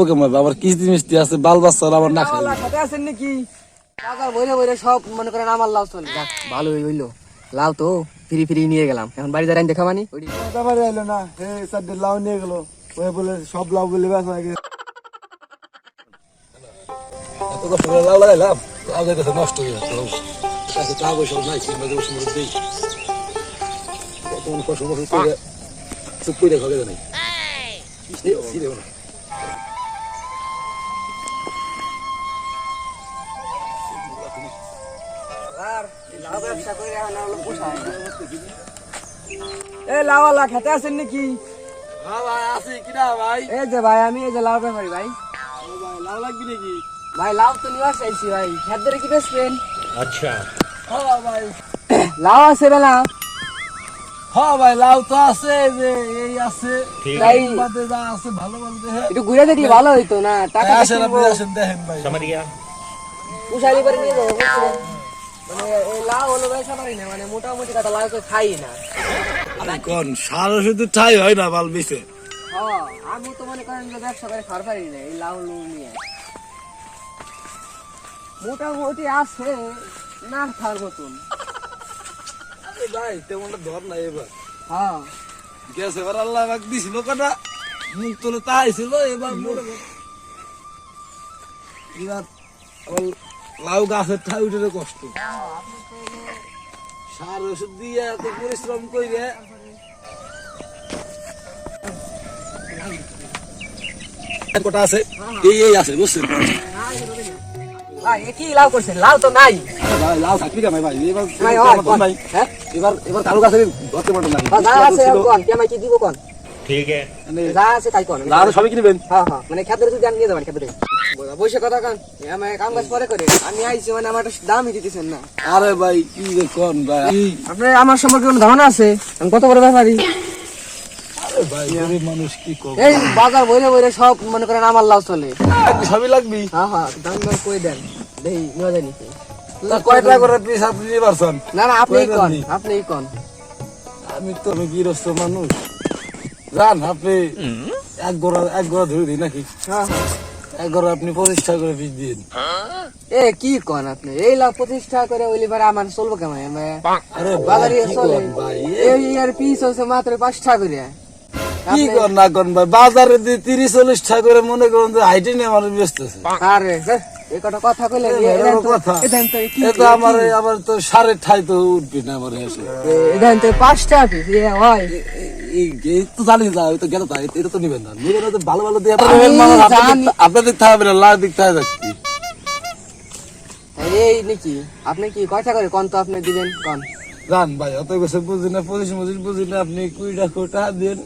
চলবো কেমন? আবার কিস্তি মিস্তি আছে বাল বাচ্চা আমার না খাই সাথে আছেন নাকি? বাজার বইরে বইরে সব মনে করেন আমার লাভ চলে। যাক ভালোই হইল লাভ তো ফ্রি ফ্রি নিয়ে গেলাম। এখন বাড়ি দাঁড়াই দেখা মানি তারপরে এলো না? হে চারটে লাউ নিয়ে গেলো। ওই বলে সব লাউ বলে ব্যাস গেছে। এত কষ্ট করে লাউ লাগাইলাম আগে কাছে নষ্ট হয়ে যাচ্ছে লাউ। কাছে টাকা পয়সা নাই কিংবা যে ওষুধ দেই কত কষ্ট করে চুপ করে খাবে নাই এ লাওয়ালা খেতে আছেন নাকি হ্যাঁ ভাই আছে কিনা ভাই এই যে ভাই আমি এই যে লাউ ব্যাপারি ভাই লাউ লাগবে নাকি ভাই লাউ তো নিয়ে চাইছি ভাই খেত ধরে কি বেচবেন হ্যাঁ ভাই লাউ আছে বেলা হ্যাঁ ভাই লাউ তো আছে যে এই আছে তাই বাদে যা আছে ভালো ভালো দেখে একটু ঘুরে দেখলে ভালো হইতো না টাকা আসেন আপনি আসেন দেখেন ভাই উশালি করে নিয়ে যাব বুঝছেন? মানে এই লাউ হলো ব্যবসা পারি না মানে মোটামুটি কথা লাউ তো খাই না। কোন সারা শুধু ঠাই হয় না বাল বিছে হ্যাঁ আমি তো মনে করেন যে ব্যবসা করে খাওয়ার পারি না এই লাউ লু নিয়ে। মোটামুটি আছে না খাওয়ার মতন। ভাই তেমনটা ধর না এবার। হ্যাঁ। গেছে এবার আল্লাহ পাক দিছিল কটা? মুখ তুলে তাইছিল এবার মরে এবার লাউ গাছের ঠাই উঠে কষ্ট। সার ওষুধ দিয়ে এত পরিশ্রম করে কটা আছে? এই এই আছে বুঝছেন? কি লাউ করছেন লাউ তো নাই। লাউ থাকবি ভাই? এবার এবার এবার ধরতে না। আছে কোন? কেমন কি দিব কোন? মানে যা আছে তাই কোন। লাউ সবই কিনবেন? হ্যাঁ হ্যাঁ। মানে খেতে যদি নিয়ে যাবেন খেতে। বসে কথা কান। আমি কাম কাজ পরে করে। আমি আইছি মানে আমার দামই দিতেছেন না। আরে ভাই কি যে কোন ভাই। আপনার আমার সম্পর্কে কোনো ধারণা আছে? আমি কত বড় ব্যাপারই আরে ভাই গরিব মানুষ কি করবে? এই বাজার বইরে বইরে সব মনে করেন আমার লাভ চলে। সবই লাগবি। হ্যাঁ হ্যাঁ দাম দর কই দেন? দেই নিয়ে যাই নিতে কয় টাকা করে পিস আপনি পারছেন? না না আপনি কোন আপনি কোন। আমি তো আমি গৃহস্থ মানুষ। জান আপনি এক গোড়া এক গোড়া ধরে দিই নাকি? হ্যাঁ। হ্যাঁ গোড়া আপনি প্রতিষ্ঠা করে পিস দিন। এ কি কন আপনি? এই লাভ প্রতিষ্ঠা করে ওইলি পারে আমার চলবো কেমন? আরে বাজারে চলে। এই ইয়ার পিস হচ্ছে মাত্র পাঁচ টাকা করে। কি কর না করেন ভাই? বাজারে দিয়ে তিরিশ চল্লিশ টাকা করে মনে করেন যে হাইটে নিয়ে আমার ব্যস্ত আরে হ্যাঁ, কথা কইলে কথা। আমার আমার তো সাড়ে ঠাই তো উঠবি না আমার এসে। পাঁচ টাকা পিস হয়। এই এই তো জানি যা তো গেল তাই এটা তো নিবেন না। নিবেন তো ভালো ভালো দিয়ে আমি জানি। আপনাদের না লাল দেখতে হবে নাকি? এই নাকি আপনি কি কয়টা করে কোন তো আপনি দিবেন? কোন। জান ভাই অত কিছু বুঝি না পঁচিশ মজিশ বুঝি না আপনি কুড়িটা কোটা দেন।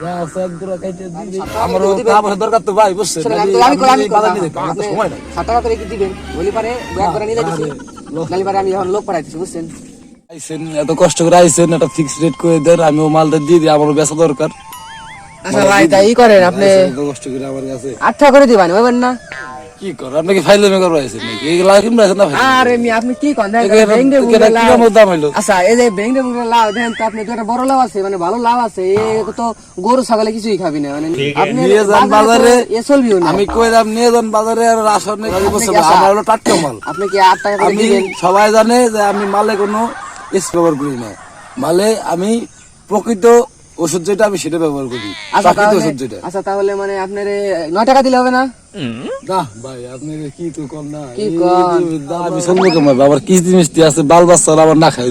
যা আছে এক দুটা কাইটে দিয়ে দিই। আমারও টাকা পয়সা দরকার তো ভাই বুঝছেন? শোনেন, নাহলে আমি কই- আমি আমি কই- বাধা আমি- নিয়ে যেতাম, আমার তো আপনি সময় নাই। ষাট টাকা করে কি দিবেন? বলি পারে ব্যাগ করে নিয়ে যাচ্ছি নালি পারে আমি এখন লোক পাঠাইতেছি বুঝছেন? আইসেন এত কষ্ট করে আইসেন একটা ফিক্স রেট করে দেন আমি ও মালটা দিয়ে দিই আমারও বেচা দরকার। আচ্ছা ভাই তাই করেন আপনি? এত কষ্ট করে আমার কাছে। করে দিবেন না? কি কর আপনি কি ফাইলে মেকর আইসেন নাকি? এগুলা কিনবে আছেন না আরে মি আপনি কি কোন? দেখেন এগুলা- ভেঙ্গে এগুলা বুড়ে কি দাম হইল। আচ্ছা এই যে লাউ দেখেন তো আপনি তো বড় আছে মানে ভালো লাউ আছে এ তো গরু ছাগলে কিছুই খাবি না মানে আপনি নিয়ে যান বাজারে। এ চলবিও না। আমি কই দাম নিয়ে যান বাজারে আর রাসনে কি বলছে কি আশা? আমার হলো টাটকা মাল। আপনি কি আট টাকা করে দিবেন? সবাই জানে যে আমি মালে কোনো স্প্রে ব্যবহার করি না মালে আমি প্রকৃত ওষুধ যেটা আমি সেটা ব্যবহার করি। আচ্ছা প্রাকৃতিক তাহলে ওষুধ যেটা। আচ্ছা তাহলে মানে আপনার নয় টাকা দিলে হবে না? না ভাই আপনি কি তো কম না। কি এই কন? যে দাম আমি আবার কিস্তি আছে বাল বাচ্চা না খাই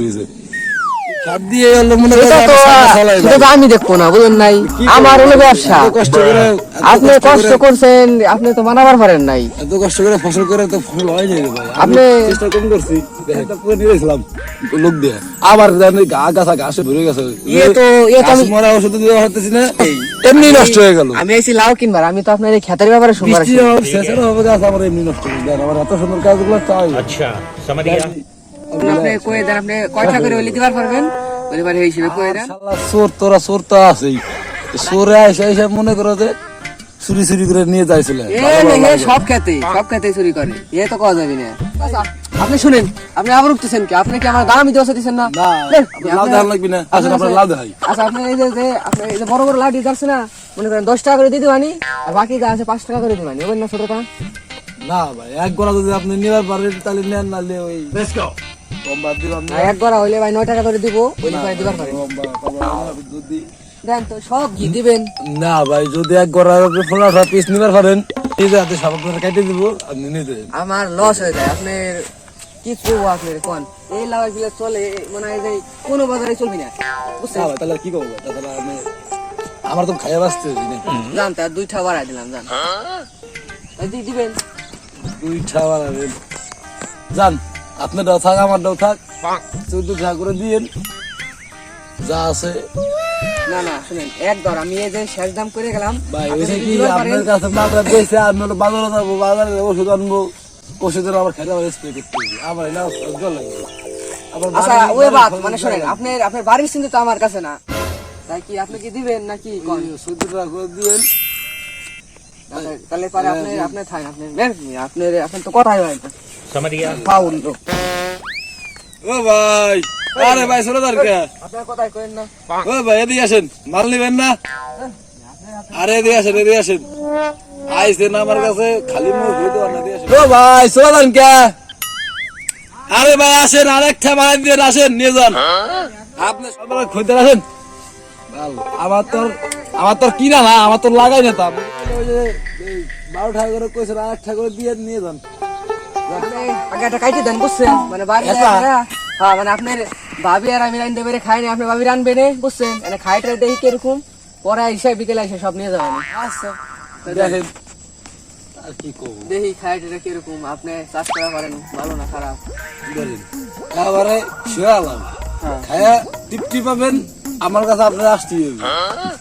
মনে দেখব না বুঝলেন নাই? আমার হলো ব্যবসা। আপনি কষ্ট করছেন আপনি তো মানাবার পারেন নাই। এত কষ্ট করে ফসল করে তো ফসল হয় আমি আপনি- চেষ্টা কম করছি। লোক দিয়ে। আবার জানি গাছা ভরে গেছে। ইয়ে তো ইয়ে মরা ওষুধ না। এমনি নষ্ট হয়ে গেল। আমি এসে কিনবার আমি তো আপনার এই খেতের ব্যাপারে শুনবার হবে গাছ আমার এমনি নষ্ট হয়ে যায়। আমার এত সুন্দর কাজগুলো চাই। আচ্ছা সামারিয়া। আপনি দেন আপনি কয়টা করে দিবার পারবেন? হিসেবে দেন। তোরা তো আছেই। চোরে মনে করো যে চুরি চুরি করে নিয়ে যাইছিল সব খেতে সব খেতে চুরি করে। এ তো কথা যাবি না। আচ্ছা, আপনি শুনেন আপনি আবার উঠতেছেন কি? আপনি কি আমার দাম দিতে দিচ্ছেন না? না লাউ আপনি- দেখান না। আসেন আপনার লাউ দেখাই। আচ্ছা আপনি এই যে আপনি এই যে বড় বড় লাঠি যাচ্ছে না মনে করেন দশ টাকা করে দিয়ে দিবানি আর বাকি যা আছে পাঁচ টাকা করে দিবানি ওই না ছোটটা না ভাই এক গড়া যদি আপনি নিবার পারেন তাহলে নেন নালে ওই এক গড়া হইলে ভাই নয় টাকা করে দিব ওই দিবার পারেন দেন তো সব ঘি দিবেন। না ভাই যদি এক গড়া পনেরোটা পিস নিবার পারেন। এই যে হাতে সব আপনার কেটে দিব আপনি নিয়ে দেবেন আমার লস হয়ে যায় আপনার কি করব আপনার কোন এই লাভগুলো চলে মানে এই যে কোনো বাজারে চলবি না বুঝছেন? না তাহলে কি করব? তাহলে আমি আমার তো খাইয়া বাঁচতে নাকি? জান তার দুইটা বাড়াই দিলাম জান। দি- দিবেন। দুইটা বানাবেন যান আপনারটাও থাক আমারটাও থাক। চোদ্দ টাকা করে দিয়েন। যা আছে। না না শুনেন এক দর আমি এই যে শেষ দাম করে গেলাম ভাই ওইটা কি আপনার কাছে মাত্রা দিয়েছে? আমি হলো বাজারে যাব বাজারে ওষুধ আনব ওষুধের আবার খেতে আবার স্প্রে করতে হবে। আমার এটা জল লাগবে। আচ্ছা বাড়ির- ওই বাড়ির মানে যায় আপনার আপনার বাড়ির চিন্তা তো আমার কাছে না। তাই কি আপনি কি দিবেন নাকি কোন? দিয়েন আচ্ছা, তাহলে পারে আপনি আপনি থাকেন আপনি আপনার আপনার তো কথাই হয় না। ফাউল তো। ও ভাই। আরে ভাই আপনার কথাই না। ও ভাই এদিকে আসেন। মাল নিবেন না? আরে এদিকে আসেন এদিকে আসেন। আইসেন আমার কাছে খালি মুখ না, এদিকে আসেন। ও ভাই তারিখে আরে ভাই আসেন আরেকটা মাল দিয়ে আসেন নিয়ে যান। আপনি সবার খুঁজতে আসেন? ভালো। আমার তোর আমার তোর কিনা না আমার তোর লাগাই না তো। বারো টাকা করে টাকা করে দিয়ে নিয়ে যান। আগে একটা কাইটে দেন বুঝছেন? মানে? হ্যাঁ মানে আপনার ভাবি আর আমি রান্ধতে পেরে খাই না আপনি ভাবি রানবে না বুঝছেন? মানে খাইটা দেখি কীরকম পরে বিকেলে এসে সব নিয়ে যাবেন আচ্ছা দেখেন আর কি করব? দেখি খাইটা কীরকম আপনি চাষ করা পারেন ভালো না খারাপ? বলেন এবারে শিরালাম খায়া তৃপ্তি পাবেন আমার কাছে আপনার হবে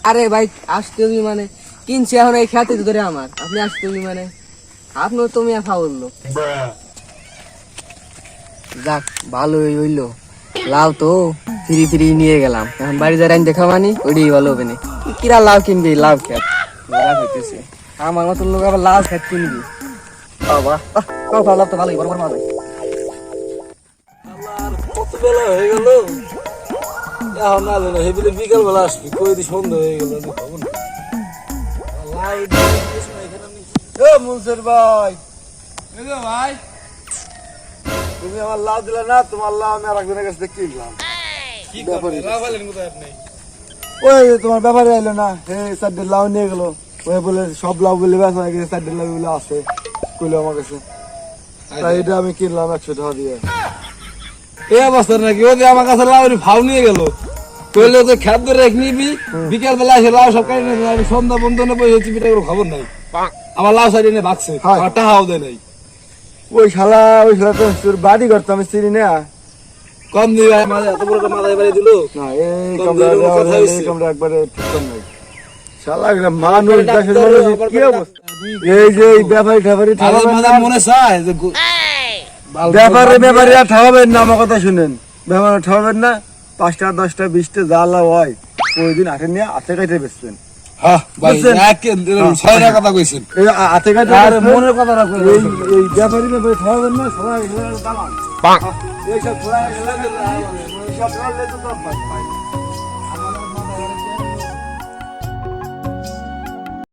আরে ভাই আসতে হবে মানে কিনছি এখন এই খ্যাতি ধরে আমার আপনি আসতে হবে মানে। আপনার তুমি ফাউল লোক। যাক ভালোই হইল। লাউ তো ফিরি ফিরি নিয়ে গেলাম। এখন বাড়ি যাই রাইন দেখা মানি ওইটাই ভালো হবে না। কিরা লাউ কিনবি লাভ খেত। লাভ হইতেছে আমার মতন লোক আবার লাউ খেত কিনবি। বাবা খাওয়া লাভ তো ভালোই বড় বড় কত বেলা হয়ে গেল? এখন আলো না হেবিলে বিকাল বেলা আসবি কই দি সন্ধ্যা হয়ে গেল লাইট ভাই। ভাই তুমি আমার লাভ দিলে না তোমার লাভ আমি আর একজনের কাছে দেখতে দিলাম কি করবেন রাবালেন কোথায় আপনি? ওই তোমার ব্যাপারে আইলো না হে চারটে লাউ নিয়ে গেল। ওই বলে সব লাউ বলে ব্যাস হয়ে গেছে চারটে লাউ বলে আছে কইলো আমার কাছে। তাই এটা আমি কিনলাম একশো টাকা দিয়ে। এই অবস্থা নাকি? ও যে আমার কাছে লাউরি ফাউ নিয়ে গেল। কইলে তো খেত ধরে রেখ নিবি বিকাল বেলা এসে লাউ সব কাটি সন্ধ্যা বন্ধনে বসে হচ্ছে পিঠা করে খবর নাই। আমার লাউ সাইডে নিয়ে ভাগছে টাকাও দেয় নাই। ওই শালা ওই শালা তো তোর বাড়ি করতো আমি চিনি না। কম এত বড় মাথায় বাড়ি দিল? না এই কম এই। একবারে ঠিক কম নাই। শালা মানুষ দেশের ডাক্তার, মানুষ কি অবস্থা? এই যে এই ব্যাপারী ঠ্যাপারি মনে চায় যে ব্যাপারে ব্যাপারে আর না আমার কথা শুনেন। ব্যাপারে ঠাবাবেন না পাঁচটা দশটা বিশটা জ্বালা হয়। ওই দিন হাতে নিয়ে হাতে কাটে বেচবেন। মনের কথা রাখো এই এই ব্যাপারী ব্যাপারে ঠাবাবেন না সবাই দামান এইসব